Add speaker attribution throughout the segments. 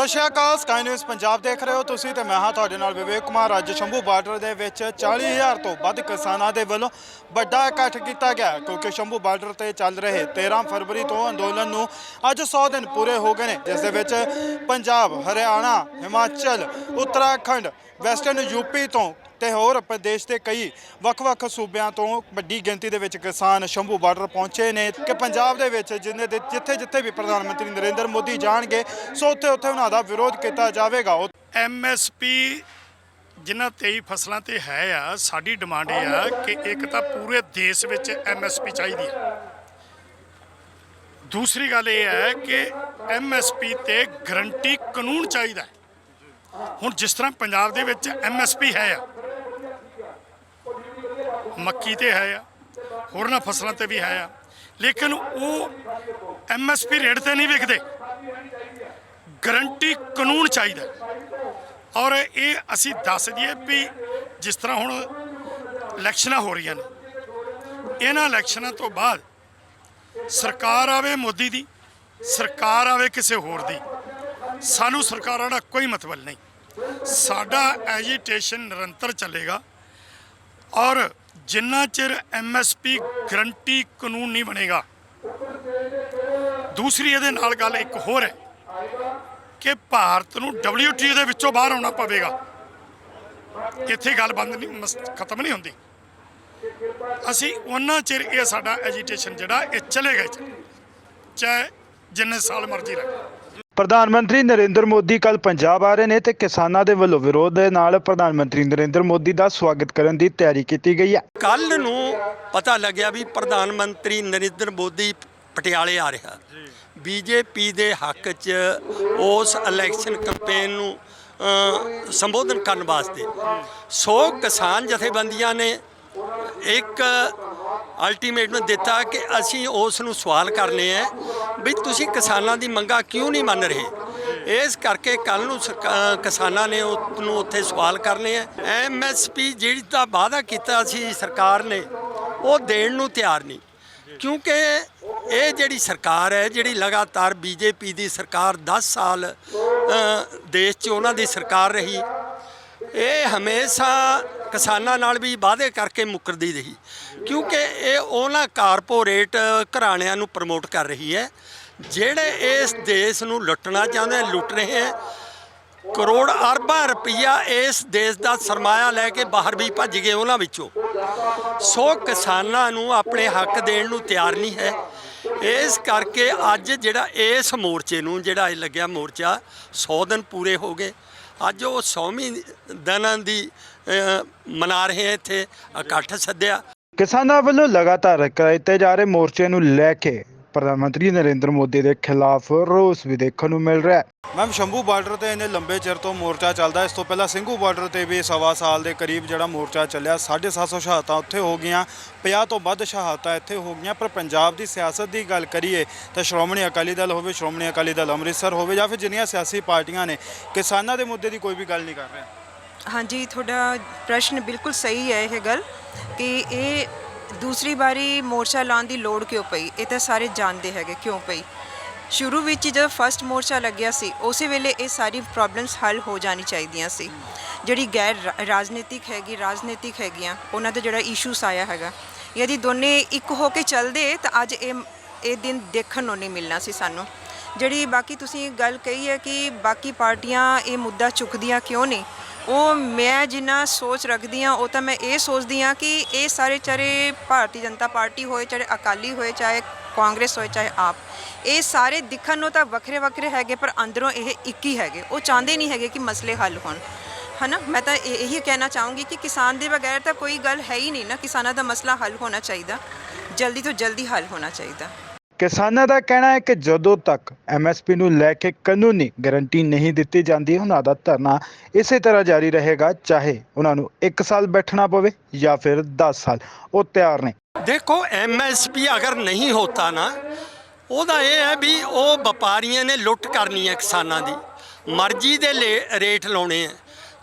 Speaker 1: ਸਤਿ ਸ਼੍ਰੀ ਅਕਾਲ ਸਕਾਈ ਨਿਊਜ਼ ਪੰਜਾਬ ਦੇਖ ਰਹੇ ਹੋ ਤੁਸੀਂ ਤੇ ਮੈਂ ਹਾਂ ਤੁਹਾਡੇ ਨਾਲ ਵਿਵੇਕ ਕੁਮਾਰ। ਅੱਜ ਸ਼ੰਭੂ ਬਾਰਡਰ ਦੇ ਵਿੱਚ 40000 ਤੋਂ ਵੱਧ ਕਿਸਾਨਾਂ ਦੇ ਵੱਲੋਂ ਵੱਡਾ ਇਕੱਠ ਕੀਤਾ ਗਿਆ ਕਿਉਂਕਿ ਸ਼ੰਭੂ ਬਾਰਡਰ ਤੇ ਚੱਲ ਰਹੇ 13 ਫਰਵਰੀ ਤੋਂ ਅੰਦੋਲਨ ਨੂੰ ਅੱਜ 100 ਦਿਨ ਪੂਰੇ ਹੋ ਗਏ ਨੇ, ਜਿਸ ਦੇ ਵਿੱਚ ਪੰਜਾਬ, ਹਰਿਆਣਾ, ਹਿਮਾਚਲ, ਉੱਤਰਾਖੰਡ, ਵੈਸਟਰਨ ਯੂਪੀ ਤੋਂ ਤੇ ਹੋਰ ਦੇਸ਼ ਦੇ ਕਈ ਵੱਖ-ਵੱਖ ਸੂਬਿਆਂ ਤੋਂ ਵੱਡੀ ਗਿਣਤੀ ਦੇ ਵਿੱਚ ਕਿਸਾਨ ਸ਼ੰਭੂ ਬਾਰਡਰ ਪਹੁੰਚੇ ਨੇ ਕਿ ਪੰਜਾਬ ਦੇ ਵਿੱਚ ਜਿੰਨੇ ਦੇ ਜਿੱਥੇ ਜਿੱਥੇ ਵੀ ਪ੍ਰਧਾਨ ਮੰਤਰੀ ਨਰਿੰਦਰ ਮੋਦੀ ਜਾਣਗੇ, ਸੋ ਉੱਥੇ ਉੱਥੇ ਉਹਨਾਂ ਦਾ ਵਿਰੋਧ ਕੀਤਾ ਜਾਵੇਗਾ। ਉਹ
Speaker 2: ਐਮਐਸਪੀ ਜਿਨ੍ਹਾਂ 23 ਫਸਲਾਂ ਤੇ ਹੈ ਆ, ਸਾਡੀ ਡਿਮਾਂਡ ਇਹ ਆ ਕਿ ਇੱਕ ਤਾਂ ਪੂਰੇ ਦੇਸ਼ ਵਿੱਚ ਐਮਐਸਪੀ ਚਾਹੀਦੀ ਹੈ ਦੂਸਰੀ ਗੱਲ ਇਹ ਹੈ ਕਿ ਐਮਐਸਪੀ ਤੇ ਗਰੰਟੀ ਕਾਨੂੰਨ ਚਾਹੀਦਾ ਹੁਣ ਜਿਸ ਤਰ੍ਹਾਂ ਪੰਜਾਬ ਦੇ ਵਿੱਚ ਐਮਐਸਪੀ ਹੈ ਆ ਮੱਕੀ ਤੇ ਹੈ ਆ, ਹੋਰਨਾਂ ਫਸਲਾਂ ਤੇ ਵੀ ਹੈ ਆ। ਲੇਕਿਨ ਉਹ ਐਮਐਸਪੀ ਰੇਟ ਤੇ ਨਹੀਂ ਵਿਕਦੇ। ਗਰੰਟੀ ਕਾਨੂੰਨ ਚਾਹੀਦਾ। ਔਰ ਇਹ ਅਸੀਂ ਦੱਸ ਦਈਏ ਵੀ ਜਿਸ ਤਰ੍ਹਾਂ ਹੁਣ ਇਲੈਕਸ਼ਨਾਂ ਹੋ ਰਹੀਆਂ ਨੇ, ਇਹਨਾਂ ਇਲੈਕਸ਼ਨਾਂ ਤੋਂ ਬਾਅਦ ਸਰਕਾਰ ਆਵੇ ਮੋਦੀ ਦੀ, ਸਰਕਾਰ ਆਵੇ ਕਿਸੇ ਹੋਰ ਦੀ, ਸਾਨੂੰ ਸਰਕਾਰਾਂ ਦਾ ਕੋਈ ਮਤਲਬ ਨਹੀਂ। ਸਾਡਾ ਐਜੀਟੇਸ਼ਨ ਨਿਰੰਤਰ ਚੱਲੇਗਾ। ਔਰ ਜਿੰਨਾ ਚਿਰ ਐਮਐਸਪੀ ਗਰੰਟੀ ਕਾਨੂੰਨ ਨਹੀਂ ਬਣੇਗਾ। ਦੂਸਰੀ ਇਹਦੇ ਨਾਲ ਗੱਲ ਇੱਕ ਹੋਰ ਹੈ ਕਿ ਭਾਰਤ ਨੂੰ WTO ਦੇ ਵਿੱਚੋਂ ਬਾਹਰ ਆਉਣਾ ਪਵੇਗਾ। ਇੱਥੇ ਗੱਲ ਬੰਦ ਨਹੀਂ, ਮਸ- ਖਤਮ ਨਹੀਂ ਹੁੰਦੀ। ਅਸੀਂ ਉਹਨਾਂ ਚਿਰ ਇਹ ਸਾਡਾ ਐਜੀਟੇਸ਼ਨ ਜਿਹੜਾ, ਇਹ ਚਲੇਗਾ ਚਾਹੇ ਜਿੰਨੇ ਸਾਲ ਮਰਜ਼ੀ ਲੱਗੇ
Speaker 1: ਪ੍ਰਧਾਨ ਮੰਤਰੀ ਨਰਿੰਦਰ ਮੋਦੀ ਕੱਲ ਪੰਜਾਬ ਆ ਰਹੇ ਨੇ ਤੇ ਕਿਸਾਨਾਂ ਦੇ ਵੱਲੋਂ ਵਿਰੋਧ ਦੇ ਨਾਲ ਪ੍ਰਧਾਨ ਮੰਤਰੀ ਨਰਿੰਦਰ ਮੋਦੀ ਦਾ ਸਵਾਗਤ ਕਰਨ ਦੀ ਤਿਆਰੀ ਕੀਤੀ ਗਈ ਹੈ।
Speaker 3: ਕੱਲ ਨੂੰ ਪਤਾ ਲੱਗਿਆ ਵੀ ਪ੍ਰਧਾਨ ਮੰਤਰੀ ਨਰਿੰਦਰ ਮੋਦੀ ਪਟਿਆਲੇ ਆ ਰਿਹਾ। ਬੀਜੇਪੀ ਦੇ ਹੱਕ 'ਚ ਉਸ ਇਲੈਕਸ਼ਨ ਕੈਂਪੇਨ ਨੂੰ ਸੰਬੋਧਨ ਕਰਨ ਵਾਸਤੇ ਸੋ ਕਿਸਾਨ ਜਥੇਬੰਦੀਆਂ ਨੇ ਇੱਕ ਅਲਟੀਮੇਟਮ ਦਿੱਤਾ ਕਿ ਅਸੀਂ ਉਸ ਨੂੰ ਸਵਾਲ ਕਰਨੇ ਆ ਵੀ ਤੁਸੀਂ ਕਿਸਾਨਾਂ ਦੀ ਮੰਗਾਂ ਕਿਉਂ ਨਹੀਂ ਮੰਨ ਰਹੇ? ਇਸ ਕਰਕੇ ਕੱਲ ਨੂੰ ਸਰਕਾ- ਕਿਸਾਨਾਂ ਨੇ ਉਸ ਨੂੰ ਉੱਥੇ ਸਵਾਲ ਕਰਨੇ ਆ। ਐਮਐਸਪੀ ਜਿਹੜੀ ਦਾ ਵਾਅਦਾ ਕੀਤਾ ਸੀ ਸਰਕਾਰ ਨੇ, ਉਹ ਦੇਣ ਨੂੰ ਤਿਆਰ ਨਹੀਂ। ਕਿਉਂਕਿ ਇਹ ਜਿਹੜੀ ਸਰਕਾਰ ਹੈ, ਜਿਹੜੀ ਲਗਾਤਾਰ ਬੀਜੇਪੀ ਦੀ ਸਰਕਾਰ 10 ਸਾਲ ਦੇਸ਼ 'ਚ ਉਹਨਾਂ ਦੀ ਸਰਕਾਰ ਰਹੀ, ਇਹ ਹਮੇਸ਼ਾ ਕਿਸਾਨਾਂ ਨਾਲ ਵੀ ਵਾਅਦੇ ਕਰਕੇ ਮੁੱਕਰਦੀ ਰਹੀ। ਕਿਉਂਕਿ ਇਹ ਉਹਨਾਂ ਕਾਰਪੋਰੇਟ ਘਰਾਣਿਆਂ ਨੂੰ ਪ੍ਰਮੋਟ ਕਰ ਰਹੀ ਹੈ, ਜਿਹੜੇ ਇਸ ਦੇਸ਼ ਨੂੰ ਲੁੱਟਣਾ ਚਾਹੁੰਦੇ, ਲੁੱਟ ਰਹੇ ਹੈ। ਕਰੋੜ ਅਰਬਾਂ ਰੁਪਈਆ ਇਸ ਦੇਸ਼ ਦਾ ਸਰਮਾਇਆ ਲੈ ਕੇ ਬਾਹਰ ਵੀ ਭੱਜ ਗਏ ਉਹਨਾਂ ਵਿੱਚੋਂ। ਸੋ ਕਿਸਾਨਾਂ ਨੂੰ ਆਪਣੇ ਹੱਕ ਦੇਣ ਨੂੰ ਤਿਆਰ ਨਹੀਂ ਹੈ। ਇਸ ਕਰਕੇ ਅੱਜ ਜਿਹੜਾ ਇਸ ਮੋਰਚੇ ਨੂੰ, ਜਿਹੜਾ ਇਹ ਲੱਗਿਆ ਮੋਰਚਾ 100 ਦਿਨ ਪੂਰੇ ਹੋ ਗਏ। ਅੱਜ ਉਹ 100ਵੀਂ ਦਿਨਾਂ ਦੀ ਮਨਾ ਰਹੇ ਹੈ ਇੱਥੇ ਇਕੱਠ ਸੱਦਿਆ।
Speaker 1: ਕਿਸਾਨਾਂ ਵੱਲੋਂ ਲਗਾਤਾਰ ਕੀਤੇ ਜਾ ਰਹੇ ਮੋਰਚੇ ਨੂੰ ਲੈ ਕੇ ਪ੍ਰਧਾਨ ਮੰਤਰੀ ਨਰਿੰਦਰ ਮੋਦੀ ਦੇ ਖਿਲਾਫ ਰੋਸ ਵੀ ਦੇਖਣ ਨੂੰ ਮਿਲ ਰਿਹਾ ਹੈ। ਮੈਮ ਸ਼ੰਭੂ ਬਾਰਡਰ ਤੇ ਇਹਨੇ ਲੰਬੇ ਚਿਰ ਤੋਂ ਮੋਰਚਾ ਚੱਲਦਾ ਇਸ ਤੋਂ ਪਹਿਲਾਂ ਸਿੰਘੂ ਬਾਰਡਰ ਤੇ ਵੀ ਸਵਾ ਸਾਲ ਦੇ ਕਰੀਬ ਜਿਹੜਾ ਮੋਰਚਾ ਚੱਲਿਆ 750 ਸ਼ਹਾਦਤਾਂ ਉੱਥੇ ਹੋ ਗਈਆਂ 50 ਤੋਂ ਵੱਧ ਸ਼ਹਾਦਤਾਂ ਇੱਥੇ ਹੋ ਗਈਆਂ ਪਰ ਪੰਜਾਬ ਦੀ ਸਿਆਸਤ ਦੀ ਗੱਲ ਕਰੀਏ ਤਾਂ ਸ਼੍ਰੋਮਣੀ ਅਕਾਲੀ ਦਲ ਹੋਵੇ ਸ਼੍ਰੋਮਣੀ ਅਕਾਲੀ ਦਲ ਅੰਮ੍ਰਿਤਸਰ ਹੋਵੇ ਜਾਂ ਫਿਰ ਜਿੰਨੀਆਂ ਸਿਆਸੀ ਪਾਰਟੀਆਂ ਨੇ ਕਿਸਾਨਾਂ ਦੇ ਮੁੱਦੇ ਦੀ ਕੋਈ ਵੀ ਗੱਲ ਨਹੀਂ ਕਰ ਰਹੇ।
Speaker 4: ਹਾਂਜੀ, ਤੁਹਾਡਾ ਪ੍ਰਸ਼ਨ ਬਿਲਕੁਲ ਸਹੀ ਹੈ ਇਹ ਗੱਲ ਕਿ ਇਹ ਦੂਸਰੀ ਵਾਰੀ ਮੋਰਚਾ ਲਾਉਣ ਦੀ ਲੋੜ ਕਿਉਂ ਪਈ? ਇਹ ਤਾਂ ਸਾਰੇ ਜਾਣਦੇ ਹੈਗੇ ਕਿਉਂ ਪਈ? ਸ਼ੁਰੂ ਵਿੱਚ ਜਦੋਂ ਫਸਟ ਮੋਰਚਾ ਲੱਗਿਆ ਸੀ, ਉਸੇ ਵੇਲੇ ਇਹ ਸਾਰੀ ਪ੍ਰੋਬਲਮਸ ਹੱਲ ਹੋ ਜਾਣੀ ਚਾਹੀਦੀਆਂ ਸੀ। ਜਿਹੜੀ ਗੈਰ ਰਾ- ਰਾਜਨੀਤਿਕ ਹੈਗੀ, ਰਾਜਨੀਤਿਕ ਹੈਗੀਆਂ, ਉਹਨਾਂ ਦਾ ਜਿਹੜਾ ਇਸ਼ੂਸ ਆਇਆ ਹੈਗਾ ਯਦੀ ਦੋਨੇ ਇੱਕ ਹੋ ਕੇ ਚੱਲਦੇ, ਤਾਂ ਅੱਜ ਇਹ ਇਹ ਦਿਨ ਦੇਖਣ ਨੂੰ ਨਹੀਂ ਮਿਲਣਾ ਸੀ ਸਾਨੂੰ। ਜਿਹੜੀ ਬਾਕੀ ਤੁਸੀਂ ਗੱਲ ਕਹੀ ਹੈ ਕਿ ਬਾਕੀ ਪਾਰਟੀਆਂ ਇਹ ਮੁੱਦਾ ਚੁੱਕਦੀਆਂ ਕਿਉਂ ਨਹੀਂ ਉਹ ਮੈਂ ਜਿੰਨਾ ਸੋਚ ਰੱਖਦੀ ਹਾਂ, ਉਹ ਤਾਂ ਮੈਂ ਇਹ ਸੋਚਦੀ ਹਾਂ ਕਿ ਇਹ ਸਾਰੇ ਚਾਰੇ ਭਾਰਤੀ ਜਨਤਾ ਪਾਰਟੀ ਹੋਏ, ਚਾਹੇ ਅਕਾਲੀ ਹੋਏ, ਚਾਹੇ ਕਾਂਗਰਸ ਹੋਏ, ਚਾਹੇ ਆਪ, ਇਹ ਸਾਰੇ ਦਿਖਣ ਨੂੰ ਤਾਂ ਵੱਖਰੇ ਵੱਖਰੇ ਹੈਗੇ, ਪਰ ਅੰਦਰੋਂ ਇਹ ਇੱਕ ਹੀ ਹੈਗੇ। ਉਹ ਚਾਹੁੰਦੇ ਨਹੀਂ ਹੈਗੇ ਕਿ ਮਸਲੇ ਹੱਲ ਹੋਣ। ਹਨਾ? ਮੈਂ ਤਾਂ ਇਹ- ਇਹੀ ਕਹਿਣਾ ਚਾਹੂੰਗੀ ਕਿ ਕਿਸਾਨ ਦੇ ਬਗੈਰ ਤਾਂ ਕੋਈ ਗੱਲ ਹੈ ਹੀ ਨਹੀਂ ਨਾ। ਕਿਸਾਨਾਂ ਦਾ ਮਸਲਾ ਹੱਲ ਹੋਣਾ ਚਾਹੀਦਾ। ਜਲਦੀ ਤੋਂ ਜਲਦੀ ਹੱਲ ਹੋਣਾ ਚਾਹੀਦਾ।
Speaker 1: ਕਿਸਾਨਾਂ ਦਾ ਕਹਿਣਾ ਹੈ ਕਿ ਜਦੋਂ ਤੱਕ ਐਮਐਸਪੀ ਨੂੰ ਲੈ ਕੇ ਕਾਨੂੰਨੀ ਗਾਰੰਟੀ ਨਹੀਂ ਦਿੱਤੀ ਜਾਂਦੀ, ਉਹਨਾਂ ਦਾ ਧਰਨਾ ਇਸੇ ਤਰ੍ਹਾਂ ਜਾਰੀ ਰਹੇਗਾ, ਚਾਹੇ ਉਹਨਾਂ ਨੂੰ 1 ਸਾਲ ਬੈਠਣਾ ਪਵੇ ਜਾਂ ਫਿਰ 10 ਸਾਲ। ਉਹ ਤਿਆਰ ਨੇ।
Speaker 3: ਦੇਖੋ ਐਮਐਸਪੀ ਅਗਰ ਨਹੀਂ ਹੋਤਾ ਨਾ, ਉਹਦਾ ਇਹ ਹੈ ਵੀ ਉਹ ਵਪਾਰੀਆਂ ਨੇ ਲੁੱਟ ਕਰਨੀ ਹੈ ਕਿਸਾਨਾਂ ਦੀ। ਮਰਜ਼ੀ ਦੇ ਲੇ- ਰੇਟ ਲਾਉਣੇ ਆ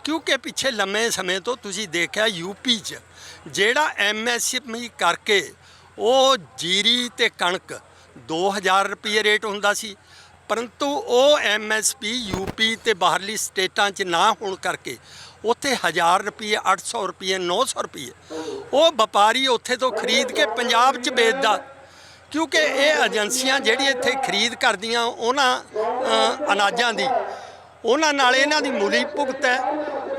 Speaker 3: ਕਿਉਂਕਿ ਪਿੱਛੇ ਲੰਮੇ ਸਮੇਂ ਤੋਂ ਤੁਸੀਂ ਦੇਖਿਆ ਯੂਪੀ 'ਚ ਜਿਹੜਾ ਐਮਐਸਪੀ ਕਰਕੇ ਉਹ ਜੀਰੀ ਤੇ ਕਣਕ 2000 ਰੁਪਏ ਰੇਟ ਹੁੰਦਾ ਸੀ, ਪਰੰਤੂ ਉਹ ਐਮਐਸਪੀ ਯੂਪੀ ਤੇ ਬਾਹਰਲੀ ਸਟੇਟਾਂ 'ਚ ਨਾ ਹੋਣ ਕਰਕੇ ਉੱਥੇ 1000 ਰੁਪਏ 800 ਰੁਪਏ 900 ਰੁਪਏ ਉਹ ਵਪਾਰੀ ਉੱਥੇ ਤੋਂ ਖਰੀਦ ਕੇ ਪੰਜਾਬ 'ਚ ਵੇਚਦਾ, ਕਿਉਂਕਿ ਇਹ ਏਜੰਸੀਆਂ ਜਿਹੜੀ ਇੱਥੇ ਖਰੀਦ ਕਰਦੀਆਂ, ਉਹਨਾਂ ਅਨਾਜਾਂ ਦੀ, ਉਹਨਾਂ ਨਾਲ ਇਹਨਾਂ ਦੀ ਮੂਲੀ ਭੁਗਤ ਹੈ।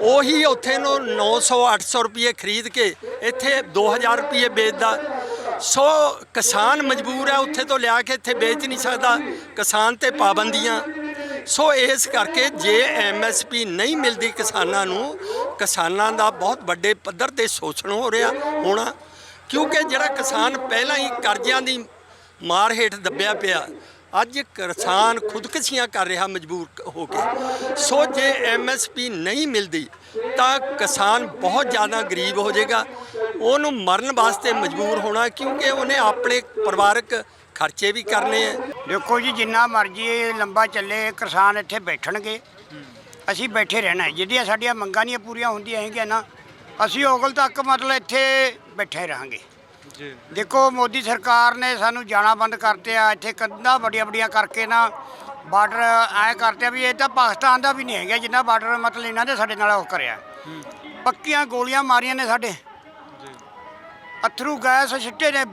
Speaker 3: ਉਹੀ ਉੱਥੇ ਨੂੰ 900 800 ਰੁਪਏ ਖਰੀਦ ਕੇ ਇੱਥੇ 2000 ਰੁਪਏ ਵੇਚਦਾ। ਸੋ ਕਿਸਾਨ ਮਜਬੂਰ ਹੈ ਉੱਥੇ ਤੋਂ ਲਿਆ ਕੇ ਇੱਥੇ ਵੇਚ ਨਹੀਂ ਸਕਦਾ, ਕਿਸਾਨ ਤੇ ਪਾਬੰਦੀਆਂ। ਸੋ ਇਸ ਕਰਕੇ ਜੇ ਐਮਐਸਪੀ ਨਹੀਂ ਮਿਲਦੀ ਕਿਸਾਨਾਂ ਨੂੰ, ਕਿਸਾਨਾਂ ਦਾ ਬਹੁਤ ਵੱਡੇ ਪੱਧਰ ਤੇ ਸ਼ੋਸ਼ਣ ਹੋ ਰਿਹਾ ਹੋਣਾ, ਕਿਉਂਕਿ ਜਿਹੜਾ ਕਿਸਾਨ ਪਹਿਲਾਂ ਹੀ ਕਰਜ਼ਿਆਂ ਦੀ ਮਾਰ ਹੇਠ ਦੱਬਿਆ ਪਿਆ, ਅੱਜ ਕਿਸਾਨ ਖੁਦਕਸ਼ੀਆਂ ਕਰ ਰਿਹਾ ਮਜਬੂਰ ਕ- ਹੋ ਕੇ। ਸੋ ਜੇ ਐਮਐਸਪੀ ਨਹੀਂ ਮਿਲਦੀ, ਤਾਂ ਕਿਸਾਨ ਬਹੁਤ ਜ਼ਿਆਦਾ ਗਰੀਬ ਹੋ ਜਾਏਗਾ। ਉਹਨੂੰ ਮਰਨ ਵਾਸਤੇ ਮਜਬੂਰ ਹੋਣਾ ਕਿਉਂਕਿ ਉਹਨੇ ਆਪਣੇ ਪਰਿਵਾਰਕ ਖਰਚੇ ਵੀ ਕਰਨੇ ਆ।
Speaker 5: ਦੇਖੋ ਜੀ ਜਿੰਨਾ ਮਰਜ਼ੀ ਇਹ ਲੰਬਾ ਚੱਲੇ ਕਿਸਾਨ ਇੱਥੇ ਬੈਠਣਗੇ। ਅਸੀਂ ਬੈਠੇ ਰਹਿਣਾ। ਜਿਹੜੀਆਂ ਸਾਡੀਆਂ ਮੰਗਾਂ ਨਹੀਂ ਪੂਰੀਆਂ ਹੁੰਦੀਆਂ ਹੈਗੀਆਂ ਨਾ ਅਸੀਂ ਉਗਲ ਤੱਕ ਮਤਲਬ ਇੱਥੇ ਬੈਠੇ ਰਹਾਂਗੇ।
Speaker 6: ਜੀ।
Speaker 5: ਦੇਖੋ ਮੋਦੀ ਸਰਕਾਰ ਨੇ ਸਾਨੂੰ ਜਾਣਾ ਬੰਦ ਕਰਤੇ ਆ ਇੱਥੇ ਕੰਧਾਂ ਵੱਡੀਆਂ ਵੱਡੀਆਂ ਕਰਕੇ ਨਾ ਬਾਰਡਰ ਐ ਕਰਤੇ ਆ ਵੀ ਇਹ ਤਾਂ ਪਾਕਿਸਤਾਨ ਦਾ ਵੀ ਨਹੀਂ ਹੈਗਾ ਜਿੰਨਾ ਬਾਰਡਰ ਮਤਲਬ ਇਹਨਾਂ ਨੇ ਸਾਡੇ ਨਾਲ ਉਹ ਕਰਿਆ। ਪੱਕੀਆਂ ਗੋਲੀਆਂ ਮਾਰੀਆਂ ਨੇ ਸਾਡੇ। ਅਥਰੂ ਗੈਸ ਛਿੱਟੇ ਨੇ।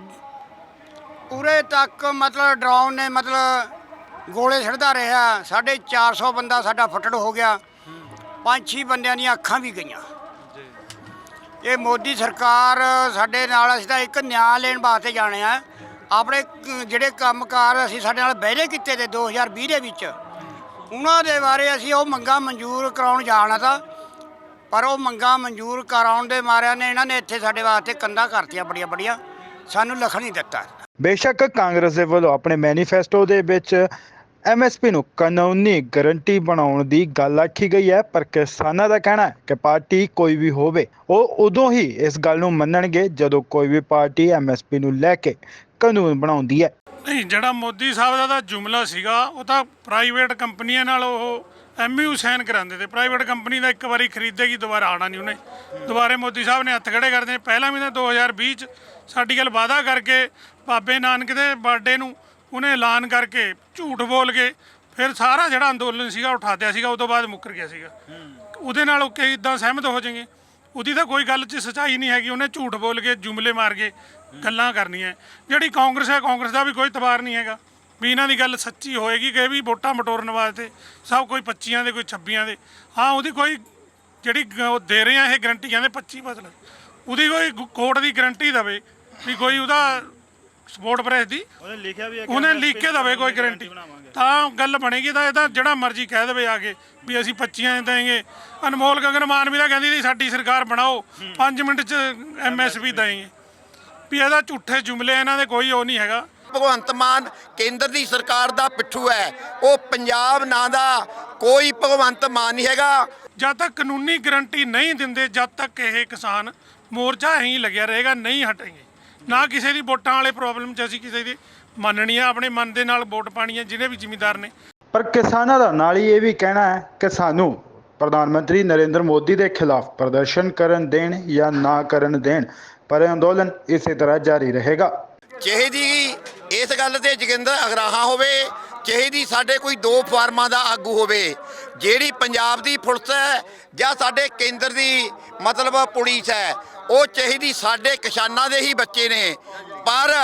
Speaker 5: ਪੂਰੇ ਤੱਕ ਮਤਲਬ ਡਰਾਉਨ ਨੇ ਮਤਲਬ ਗੋਲੇ ਛੱਡਦਾ ਰਿਹਾ। ਸਾਢੇ 400 ਬੰਦਾ ਸਾਡਾ ਫੱਟੜ ਹੋ ਗਿਆ। ਪੰਜ ਛੇ ਬੰਦਿਆਂ ਦੀਆਂ ਅੱਖਾਂ ਵੀ ਗਈਆਂ। ਇਹ ਮੋਦੀ ਸਰਕਾਰ ਸਾਡੇ ਨਾਲ ਅਸੀਂ ਤਾਂ ਇੱਕ ਨਿਆਂ ਲੈਣ ਵਾਸਤੇ ਜਾਣੇ ਆ। ਆਪਣੇ ਜਿਹੜੇ ਕੰਮਕਾਰ ਅਸੀਂ ਸਾਡੇ ਨਾਲ ਬਹਿਰੇ ਕੀਤੇ ਤੇ 2020 ਦੇ ਵਿੱਚ ਉਹਨਾਂ ਦੇ ਬਾਰੇ ਅਸੀਂ ਉਹ ਮੰਗਾਂ ਮਨਜ਼ੂਰ ਕਰਾਉਣ ਜਾਣਾ ਤਾਂ ਪਰ ਉਹ ਮੰਗਾਂ ਮਨਜ਼ੂਰ ਕਰਾਉਣ ਦੇ ਮਾਰਿਆਂ ਨੇ ਇਹਨਾਂ ਨੇ ਇੱਥੇ ਸਾਡੇ ਵਾਸਤੇ ਕੰਧਾਂ ਕਰਤੀਆਂ ਬੜੀਆਂ ਬੜੀਆਂ। ਸਾਨੂੰ ਲਿਖ ਨਹੀਂ ਦਿੱਤਾ।
Speaker 6: ਬੇਸ਼ੱਕ ਕਾਂਗਰਸ ਦੇ ਵੱਲੋਂ ਆਪਣੇ ਮੈਨੀਫੈਸਟੋ ਦੇ ਵਿੱਚ ਐਮਐਸਪੀ ਨੂੰ ਕਾਨੂੰਨੀ ਗਾਰੰਟੀ ਬਣਾਉਣ ਦੀ ਗੱਲ ਆਖੀ ਗਈ ਹੈ ਪਰ ਕਿਸਾਨਾਂ ਦਾ ਕਹਿਣਾ ਹੈ ਕਿ ਪਾਰਟੀ ਕੋਈ ਵੀ ਹੋਵੇ ਉਹ ਉਦੋਂ ਹੀ ਇਸ ਗੱਲ ਨੂੰ ਮੰਨਣਗੇ ਜਦੋਂ ਕੋਈ ਵੀ ਪਾਰਟੀ ਐਮਐਸਪੀ ਨੂੰ ਲੈ ਕੇ ਕਾਨੂੰਨ ਬਣਾਉਂਦੀ ਹੈ।
Speaker 7: ਨਹੀਂ ਜਿਹੜਾ ਮੋਦੀ ਸਾਹਿਬ ਦਾ ਜੁਮਲਾ ਸੀਗਾ ਉਹ ਤਾਂ ਪ੍ਰਾਈਵੇਟ ਕੰਪਨੀਆਂ ਨਾਲ ਉਹ ਐਮਯੂ ਸਾਈਨ ਕਰਾਉਂਦੇ ਤੇ ਪ੍ਰਾਈਵੇਟ ਕੰਪਨੀ ਦਾ ਇੱਕ ਵਾਰੀ ਖਰੀਦੇਗੀ, ਦੁਬਾਰਾ ਆਣਾ ਨਹੀਂ ਉਹਨੇ। ਦੁਬਾਰੇ ਮੋਦੀ ਸਾਹਿਬ ਨੇ ਹੱਥ ਖੜੇ ਕਰਦੇ ਪਹਿਲਾਂ ਵੀ ਤਾਂ 2020 ਚ ਸਾਡੀ ਗੱਲ ਵਾਅਦਾ ਕਰਕੇ ਬਾਬੇ ਨਾਨਕ ਦੇ ਬਰਥਡੇ ਨੂੰ ਉਹਨੇ ਐਲਾਨ ਕਰਕੇ ਝੂਠ ਬੋਲ ਕੇ ਫਿਰ ਸਾਰਾ ਜਿਹੜਾ ਅੰਦੋਲਨ ਸੀਗਾ ਉਠਾਤਿਆ ਸੀਗਾ ਉਸ ਤੋਂ ਬਾਅਦ ਮੁੱਕਰ ਗਿਆ ਸੀਗਾ। ਉਹਦੇ ਨਾਲ ਉਹ ਕਈ ਇਦਾਂ ਸਹਿਮਤ ਹੋ ਜਾਣਗੇ ਉਹਦੀ ਤਾਂ ਕੋਈ ਗੱਲ 'ਚ ਸੱਚਾਈ ਨਹੀਂ ਹੈਗੀ, ਉਹਨੇ ਝੂਠ ਬੋਲ ਕੇ ਜੁਮਲੇ ਮਾਰ ਕੇ ਗੱਲਾਂ ਕਰਨੀਆਂ। ਜਿਹੜੀ ਕਾਂਗਰਸ ਹੈ, ਕਾਂਗਰਸ ਦਾ ਵੀ ਕੋਈ ਤਬਾਰ ਨਹੀਂ ਹੈਗਾ। ਵੀ ਇਹਨਾਂ ਦੀ ਗੱਲ ਸੱਚੀ ਹੋਏਗੀ ਕਿ ਇਹ ਵੀ ਵੋਟਾਂ ਮਟੋਰਨ ਵਾਸਤੇ ਸਭ ਕੋਈ 25ਆਂ ਦੇ ਕੋਈ 26ਆਂ ਦੇ। ਹਾਂ ਉਹਦੀ ਕੋਈ ਜਿਹੜੀ ਗ- ਉਹ ਦੇ ਰਹੇ ਆ ਇਹ ਗਰੰਟੀ ਕਹਿੰਦੇ 25 ਮਤਲਬ ਉਹਦੀ ਕੋਈ ਗ- ਕੋਰਟ ਦੀ ਗਰੰਟੀ ਦਵੇ ਵੀ ਕੋਈ ਉਹਦਾ ਸਪੋਰਟ ਪ੍ਰੈਸ ਦੀ।
Speaker 6: ਉਹਨੇ ਲਿਖਿਆ ਵੀ
Speaker 7: ਉਹਨੇ ਲਿਖ ਕੇ ਦਵੇ ਕੋਈ ਗਰੰਟੀ ਤਾਂ ਗੱਲ ਬਣੇਗੀ ਤਾਂ ਇਹਦਾ ਜਿਹੜਾ ਮਰਜ਼ੀ ਕਹਿ ਦੇਵੇ ਆ ਕੇ ਵੀ ਅਸੀਂ 25 ਦੇਂਗੇ ਅਨਮੋਲ ਗਗਨ ਮਾਨਵੀ ਦਾ ਕਹਿੰਦੀ ਸੀ ਸਾਡੀ ਸਰਕਾਰ ਬਣਾਓ 5 ਮਿੰਟ ਚ ਐਮਐਸਪੀ ਦੇਂਗੇ ਵੀ ਇਹਦਾ ਝੂਠੇ ਜੁਮਲੇ ਇਹਨਾਂ ਦੇ ਕੋਈ ਉਹ ਨਹੀਂ ਹੈਗਾ।
Speaker 8: ਭਗਵੰਤ ਮਾਨ ਕੇਂਦਰ ਦੀ ਸਰਕਾਰ ਦਾ ਪਿੱਠੂ ਹੈ। ਉਹ ਪੰਜਾਬ ਨਾਂ ਦਾ ਕੋਈ ਭਗਵੰਤ ਮਾਨ ਨਹੀਂ ਹੈਗਾ।
Speaker 7: ਜਦ ਤੱਕ ਕਾਨੂੰਨੀ ਗਰੰਟੀ ਨਹੀਂ ਦਿੰਦੇ ਜਦ ਤੱਕ ਇਹ ਕਿਸਾਨ ਮੋਰਚਾ ਐਂ ਹੀ ਲੱਗਿਆ ਰਹੇਗਾ ਨਹੀਂ ਹਟेंगे ਨਾ ਕਿਸੇ ਦੀ ਵੋਟਾਂ ਵਾਲੇ ਪ੍ਰੋਬਲਮ 'ਚ ਅਸੀਂ ਕਿਸੇ ਦੀ ਮੰਨਣੀ ਆ ਆਪਣੇ ਮਨ ਦੇ ਨਾਲ ਵੋਟ ਪਾਣੀ ਹੈ ਜਿਹਨੇ ਵੀ ਜ਼ਿਮੀਂਦਾਰ ਨੇ।
Speaker 6: ਪਰ ਕਿਸਾਨਾਂ ਦਾ ਨਾਲ ਹੀ ਇਹ ਵੀ ਕਹਿਣਾ ਹੈ ਕਿ ਸਾਨੂੰ ਪ੍ਰਧਾਨ ਮੰਤਰੀ ਨਰਿੰਦਰ ਮੋਦੀ ਦੇ ਖਿਲਾਫ ਪ੍ਰਦਰਸ਼ਨ ਕਰਨ ਦੇਣ ਜਾਂ ਨਾ ਕਰਨ ਦੇਣ ਪਰ ਇਹ ਅੰਦੋਲਨ ਇਸੇ ਤਰ੍ਹਾਂ ਜਾਰੀ ਰਹੇਗਾ।
Speaker 8: ਚਾਹੀਦੀ ਇਸ ਗੱਲ ਤੇ ਜੋਗਿੰਦਰ ਅਗਰਾਹਾਂ ਹੋਵੇ ਚਾਹੀਦੀ ਸਾਡੇ ਕੋਈ ਦੋ ਫਾਰਮਾਂ ਦਾ ਆਗੂ ਹੋਵੇ, ਜਿਹੜੀ ਪੰਜਾਬ ਦੀ ਪੁਲਿਸ ਹੈ ਜਾਂ ਸਾਡੇ ਕੇਂਦਰ ਦੀ ਮਤਲਬ ਪੁਲਿਸ ਹੈ, ਉਹ ਚਾਹੀਦੀ ਸਾਡੇ ਕਿਸਾਨਾਂ ਦੇ ਹੀ ਬੱਚੇ ਨੇ, ਪਰ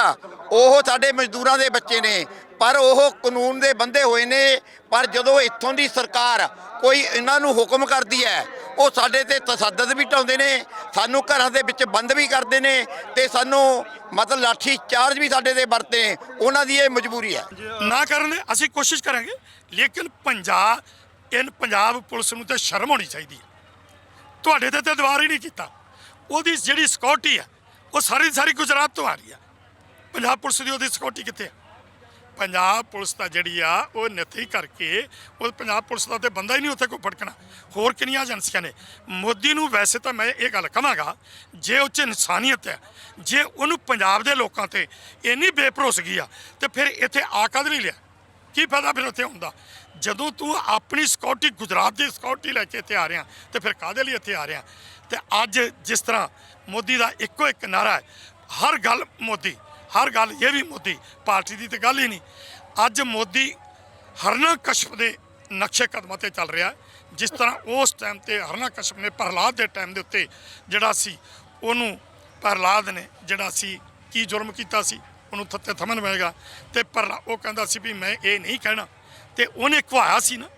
Speaker 8: ਉਹ ਸਾਡੇ ਮਜ਼ਦੂਰਾਂ ਦੇ ਬੱਚੇ ਨੇ, ਪਰ ਉਹ ਕਾਨੂੰਨ ਦੇ ਬੰਦੇ ਹੋਏ ਨੇ, ਪਰ ਜਦੋਂ ਇੱਥੋਂ ਦੀ ਸਰਕਾਰ ਕੋਈ ਇਹਨਾਂ ਨੂੰ ਹੁਕਮ ਕਰਦੀ ਹੈ ਉਹ ਸਾਡੇ ਤੇ ਤਸੱਦਦ ਵੀ ਢਾਉਂਦੇ ਨੇ, ਸਾਨੂੰ ਘਰਾਂ ਦੇ ਵਿੱਚ ਬੰਦ ਵੀ ਕਰਦੇ ਨੇ ਤੇ ਸਾਨੂੰ ਮਤਲਬ ਲਾਠੀ ਚਾਰਜ ਵੀ ਸਾਡੇ ਤੇ ਵਰਤੇ ਉਹਨਾਂ ਦੀ ਇਹ ਮਜਬੂਰੀ ਹੈ।
Speaker 7: ਨਾ ਕਰਨ ਅਸੀਂ ਕੋਸ਼ਿਸ਼ ਕਰਾਂਗੇ, ਲੇਕਿਨ ਪੰਜਾਬ ਇਨ ਪੰਜਾਬ ਪੁਲਿਸ ਨੂੰ ਤੇ ਸ਼ਰਮ ਹੋਣੀ ਚਾਹੀਦੀ ਹੈ। ਤੁਹਾਡੇ ਤੇ ਤਾਂ ਦਵਾਰ ਹੀ ਨਹੀਂ ਕੀਤਾ। ਉਹਦੀ ਜਿਹੜੀ ਸਿਕਿਉਰਿਟੀ ਹੈ, ਉਹ ਸਾਰੀ ਦੀ ਸਾਰੀ ਗੁਜਰਾਤ ਤੋਂ ਆ ਰਹੀ ਹੈ। ਪੰਜਾਬ ਪੁਲਿਸ ਦੀ ਉਹਦੀ ਸਿਕਿਉਰਿਟੀ ਕਿੱਥੇ ਹੈ? ਪੰਜਾਬ ਪੁਲਿਸ ਦਾ ਜਿਹੜੀ ਆ, ਉਹ ਨਥੀ ਕਰਕੇ ਉਹ ਪੰਜਾਬ ਪੁਲਿਸ ਦਾ ਤੇ ਬੰਦਾ ਹੀ ਨਹੀਂ ਉੱਥੇ ਕੋਈ ਫੜਕਣਾ ਹੋਰ ਕਿੰਨੀਆਂ ਏਜੰਸੀਆਂ ਨੇ? ਮੋਦੀ ਨੂੰ ਵੈਸੇ ਤਾਂ ਮੈਂ ਇਹ ਗੱਲ ਕਹਾਂਗਾ, ਜੇ ਉਹ 'ਚ ਇਨਸਾਨੀਅਤ ਹੈ, ਜੇ ਉਹਨੂੰ ਪੰਜਾਬ ਦੇ ਲੋਕਾਂ ਤੇ ਇੰਨੀ ਬੇਭਰੋਸਗੀ ਆ, ਤੇ ਫਿਰ ਇੱਥੇ ਆ ਕਦ ਲਈ ਲਿਆ? ਕੀ ਫਾਇਦਾ ਫਿਰ ਉੱਥੇ ਹੁੰਦਾ ਜਦੋਂ ਤੂੰ ਆਪਣੀ ਸਿਕਿਉਰਿਟੀ ਗੁਜਰਾਤ ਦੀ ਸਿਕਿਉਰਿਟੀ ਲੈ ਕੇ ਇੱਥੇ ਆ ਰਿਹਾ, ਤੇ ਫਿਰ ਕਾਹਦੇ ਲਈ ਇੱਥੇ ਆ ਰਿਹਾ? ਤੇ ਅੱਜ ਜਿਸ ਤਰ੍ਹਾਂ ਮੋਦੀ ਦਾ ਇੱਕੋ ਇੱਕ ਨਾਰਾ ਹੈ, ਹਰ ਗੱਲ ਮੋਦੀ ਹਰ ਗੱਲ ਇਹ ਵੀ ਮੋਦੀ, ਪਾਰਟੀ ਦੀ ਤੇ ਗੱਲ ਹੀ ਨਹੀਂ। ਅੱਜ ਮੋਦੀ
Speaker 2: ਹਰਨਾ ਕਸ਼ਪ ਦੇ ਨਕਸ਼ੇ ਕਦਮਾਂ ਤੇ ਚੱਲ ਰਿਹਾ। ਜਿਸ ਤਰ੍ਹਾਂ ਉਸ ਟਾਈਮ ਤੇ ਹਰਨਾ ਕਸ਼ਪ ਨੇ ਪ੍ਰਹਲਾਦ ਦੇ ਟਾਈਮ ਦੇ ਉੱਤੇ ਜਿਹੜਾ ਸੀ, ਉਹਨੂੰ ਪ੍ਰਹਲਾਦ ਨੇ ਜਿਹੜਾ ਸੀ, ਕੀ ਜੁਰਮ ਕੀਤਾ ਸੀ, ਉਹਨੂੰ ਥੱਤੇ ਥਮਨ ਪਏਗਾ ਤੇ ਪ੍ਰਹਲਾ, ਉਹ ਕਹਿੰਦਾ ਸੀ ਵੀ ਮੈਂ ਇਹ ਨਹੀਂ ਕਹਿਣਾ। ਤੇ ਉਹਨੇ ਕਹਾਇਆ ਸੀ ਨਾ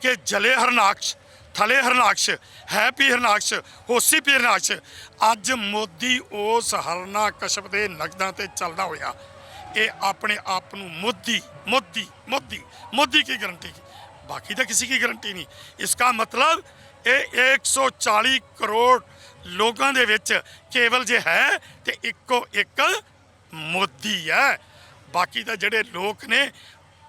Speaker 2: ਕਿ ਜਲੇ ਹਰਨਾਕਸ਼ ਥਲੇ ਹਰਨਾਕਸ਼, ਹੈ ਪੀ ਹਰਨਾਕਸ਼, ਹੋਸੀ ਪੀ ਹਰਨਾਕਸ਼। ਅੱਜ ਮੋਦੀ ਉਸ ਹਰਨਾ ਕਸ਼ਪ ਦੇ ਨਗਦਾਂ ਤੇ ਚੱਲਦਾ ਹੋਇਆ। ਇਹ ਆਪਣੇ ਆਪ ਨੂੰ ਮੋਦੀ ਮੋਦੀ ਮੋਦੀ ਮੋਦੀ ਕੀ ਗਾਰੰਟੀ ਬਾਕੀ ਤਾਂ ਕਿਸੇ ਕੀ ਗਾਰੰਟੀ ਨਹੀਂ। ਇਸਕਾ ਮਤਲਬ ਇਹ 140 ਕਰੋੜ ਲੋਕਾਂ ਦੇ ਵਿੱਚ ਕੇਵਲ ਜੇ ਹੈ ਤੇ ਇੱਕੋ ਇੱਕ ਮੋਦੀ ਹੈ। ਬਾਕੀ ਤਾਂ ਜਿਹੜੇ ਲੋਕ ਨੇ,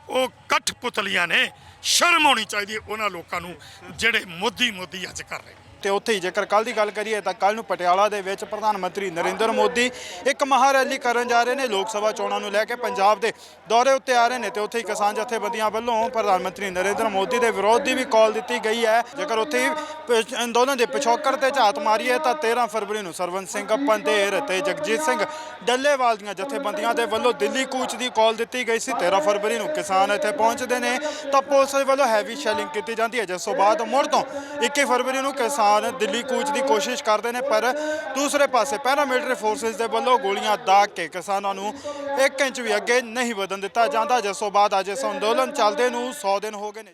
Speaker 2: ਉਹ ਕਠਪੁਤਲੀਆਂ ਨੇ। ਸ਼ਰਮ ਹੋਣੀ ਚਾਹੀਦੀ ਹੈ ਉਹਨਾਂ ਲੋਕਾਂ ਨੂੰ ਜਿਹੜੇ ਮੋਦੀ ਮੋਦੀ ਅੱਜ ਕਰ ਰਹੇ
Speaker 1: ਤੇ ਉੱਥੇ ਹੀ ਜੇਕਰ ਕੱਲ ਦੀ ਗੱਲ ਕਰੀਏ ਤਾਂ ਕੱਲ ਨੂੰ ਪਟਿਆਲਾ ਦੇ ਵਿੱਚ ਪ੍ਰਧਾਨ ਮੰਤਰੀ ਨਰਿੰਦਰ ਮੋਦੀ ਇੱਕ ਮਹਾ ਰੈਲੀ ਕਰਨ ਜਾ ਰਹੇ ਨੇ, ਲੋਕ ਸਭਾ ਚੋਣਾਂ ਨੂੰ ਲੈ ਕੇ ਪੰਜਾਬ ਦੇ ਦੌਰੇ ਉੱਤੇ ਆ ਰਹੇ ਨੇ ਤੇ ਉੱਥੇ ਹੀ ਕਿਸਾਨ ਜਥੇਬੰਦੀਆਂ ਵੱਲੋਂ ਪ੍ਰਧਾਨ ਮੰਤਰੀ ਨਰਿੰਦਰ ਮੋਦੀ ਦੇ ਵਿਰੋਧ ਦੀ ਵੀ ਕਾਲ ਦਿੱਤੀ ਗਈ ਹੈ। ਜੇਕਰ ਉੱਥੇ ਹੀ ਪ- ਅੰਦੋਲਨ ਦੇ ਪਿਛੋਕੜ ਤੇ ਝਾਤ ਮਾਰੀਏ ਤਾਂ 13 ਫਰਵਰੀ ਨੂੰ ਸਰਵੰਤ ਸਿੰਘ ਪੰਧੇਰ ਤੇ ਜਗਜੀਤ ਸਿੰਘ ਡੱਲੇਵਾਲ ਦੀਆਂ ਜਥੇਬੰਦੀਆਂ ਦੇ ਵੱਲੋਂ ਦਿੱਲੀ ਕੂਚ ਦੀ ਕਾਲ ਦਿੱਤੀ ਗਈ ਸੀ। 13 ਫਰਵਰੀ ਨੂੰ ਕਿਸਾਨ ਇੱਥੇ ਪਹੁੰਚਦੇ ਨੇ ਤਾਂ ਪੁਲਿਸ ਦੇ ਵੱਲੋਂ ਹੈਵੀ ਸ਼ੈਲਿੰਗ ਕੀਤੀ ਜਾਂਦੀ ਹੈ। ਜਿਸ ਤੋਂ ਬਾਅਦ ਮੁੜ ਤੋਂ 21 ਫਰਵਰੀ ਨੂੰ ਕਿਸਾਨ ਦਿੱਲੀ ਕੂਚ ਦੀ ਕੋਸ਼ਿਸ਼ ਕਰਦੇ ਨੇ, ਪਰ ਦੂਸਰੇ ਪਾਸੇ ਪੈਰਾਮਿਲਟਰੀ ਫੋਰਸਿਸ ਦੇ ਵੱਲੋਂ ਗੋਲੀਆਂ ਦਾਗ ਕੇ ਕਿਸਾਨਾਂ ਨੂੰ 1 ਇੰਚ ਵੀ ਅੱਗੇ ਨਹੀਂ ਵਧਣ ਦਿੱਤਾ ਜਾਂਦਾ, ਜਿਸ ਤੋਂ ਬਾਅਦ ਅੱਜ ਇਸ ਅੰਦੋਲਨ ਚੱਲਦੇ ਨੂੰ 100 ਦਿਨ ਹੋ ਗਏ ਨੇ।